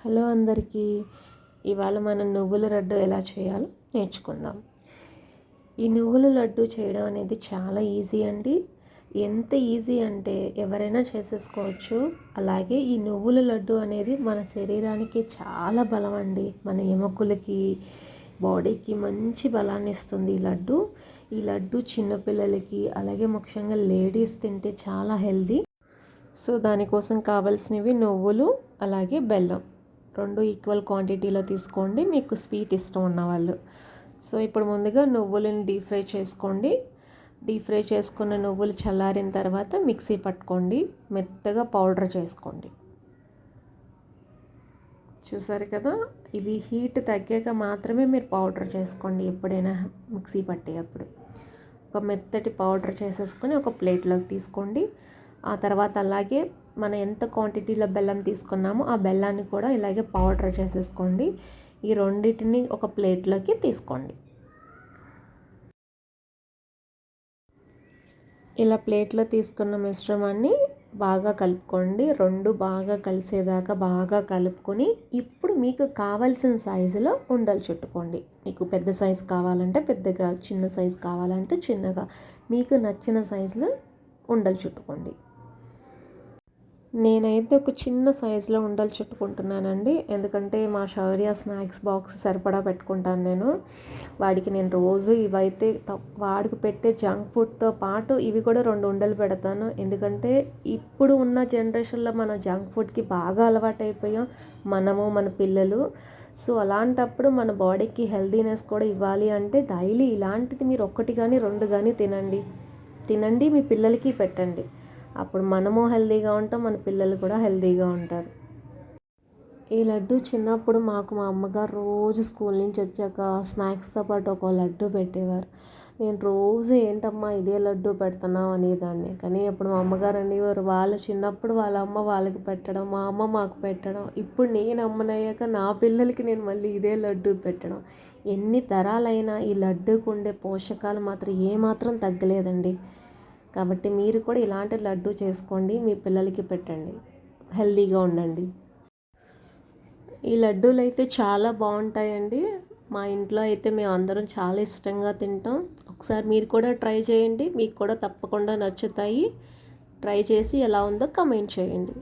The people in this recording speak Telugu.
హలో అందరికీ. ఇవాళ మనం నువ్వుల లడ్డు ఎలా చేయాలో నేర్చుకుందాం. ఈ నువ్వుల లడ్డు చేయడం అనేది చాలా ఈజీ అండి. ఎంత ఈజీ అంటే ఎవరైనా చేసేసుకోవచ్చు. అలాగే ఈ నువ్వుల లడ్డు అనేది మన శరీరానికి చాలా బలం అండి. మన ఎముకలకి బాడీకి మంచి బలాన్ని ఇస్తుంది ఈ లడ్డు. ఈ లడ్డు చిన్నపిల్లలకి అలాగే ముఖ్యంగా లేడీస్ తింటే చాలా హెల్దీ సో దానికోసం కావాల్సినవి నువ్వులు అలాగే బెల్లం. రెండు ఈక్వల్ క్వాంటిటీలో తీసుకోండి మీకు స్వీట్ ఇష్టం ఉన్నవాళ్ళు. సో ఇప్పుడు ముందుగా నువ్వులను డీప్ ఫ్రై చేసుకోండి. డీప్ ఫ్రై చేసుకున్న నువ్వులు చల్లారిన తర్వాత మిక్సీ పట్టుకోండి. మెత్తగా పౌడర్ చేసుకోండి. చూసారు కదా? ఇవి హీట్ తగ్గాక మాత్రమే మీరు పౌడర్ చేసుకోండి ఎప్పుడైనా మిక్సీ పట్టేటప్పుడు. ఒక మెత్తటి పౌడర్ చేసేసుకొని ఒక ప్లేట్లోకి తీసుకోండి. ఆ తర్వాత అలాగే మనం ఎంత క్వాంటిటీలో బెల్లం తీసుకున్నామో ఆ బెల్లాన్ని కూడా ఇలాగే పౌడర్ చేసేసుకోండి. ఈ రెండింటిని ఒక ప్లేట్లోకి తీసుకోండి. ఇలా ప్లేట్లో తీసుకున్న మిశ్రమాన్ని బాగా కలుపుకోండి. రెండు బాగా కలిసేదాకా బాగా కలుపుకొని ఇప్పుడు మీకు కావాల్సిన సైజులో ఉండలు చుట్టుకోండి. మీకు పెద్ద సైజు కావాలంటే పెద్దగా చిన్న సైజు కావాలంటే చిన్నగా మీకు నచ్చిన సైజులో ఉండలు చుట్టుకోండి. నేనైతే ఒక చిన్న సైజులో ఉండలు చుట్టుకుంటున్నానండి. ఎందుకంటే మా షౌర్య స్నాక్స్ బాక్స్ సరిపడా పెట్టుకుంటాను నేను. వాడికి నేను రోజు ఇవైతే వాడికి పెట్టే జంక్ ఫుడ్తో పాటు ఇవి కూడా రెండు ఉండలు పెడతాను. ఎందుకంటే ఇప్పుడు ఉన్న జనరేషన్లో మన జంక్ ఫుడ్కి బాగా అలవాటు అయిపోయాం మనము మన పిల్లలు. సో అలాంటప్పుడు మన బాడీకి హెల్దీనెస్ కూడా ఇవ్వాలి అంటే డైలీ ఇలాంటిది మీరు ఒక్కటి కానీ రెండు కానీ తినండి. తినండి మీ పిల్లలకి పెట్టండి. అప్పుడు మనము హెల్తీగా ఉంటాం మన పిల్లలు కూడా హెల్తీగా ఉంటారు. ఈ లడ్డు చిన్నప్పుడు మాకు మా అమ్మగారు రోజు స్కూల్ నుంచి వచ్చాక స్నాక్స్తో పాటు ఒక లడ్డు పెట్టేవారు. నేను రోజు ఏంటమ్మా ఇదే లడ్డు పెడుతున్నావు? అనేదాన్ని. కానీ అప్పుడు మా అమ్మగారు అనేవారు వాళ్ళు చిన్నప్పుడు వాళ్ళ అమ్మ వాళ్ళకి పెట్టడం మా అమ్మ మాకు పెట్టడం ఇప్పుడు నేను అమ్మనయ్యాక నా పిల్లలకి నేను మళ్ళీ ఇదే లడ్డు పెట్టడం. ఎన్ని తరాలైనా ఈ లడ్డుకు ఉండే పోషకాలు మాత్రం ఏమాత్రం తగ్గలేదండి. కాబట్టి మీరు కూడా ఇలాంటి లడ్డు చేసుకోండి మీ పిల్లలకి పెట్టండి. హెల్దీగా ఉండండి. ఈ లడ్డూలు అయితే చాలా బాగుంటాయండి. మా ఇంట్లో అయితే మేము అందరం చాలా ఇష్టంగా తింటాం. ఒకసారి మీరు కూడా ట్రై చేయండి. మీకు కూడా తప్పకుండా నచ్చుతాయి. ట్రై చేసి ఎలా ఉందో కమెంట్ చేయండి.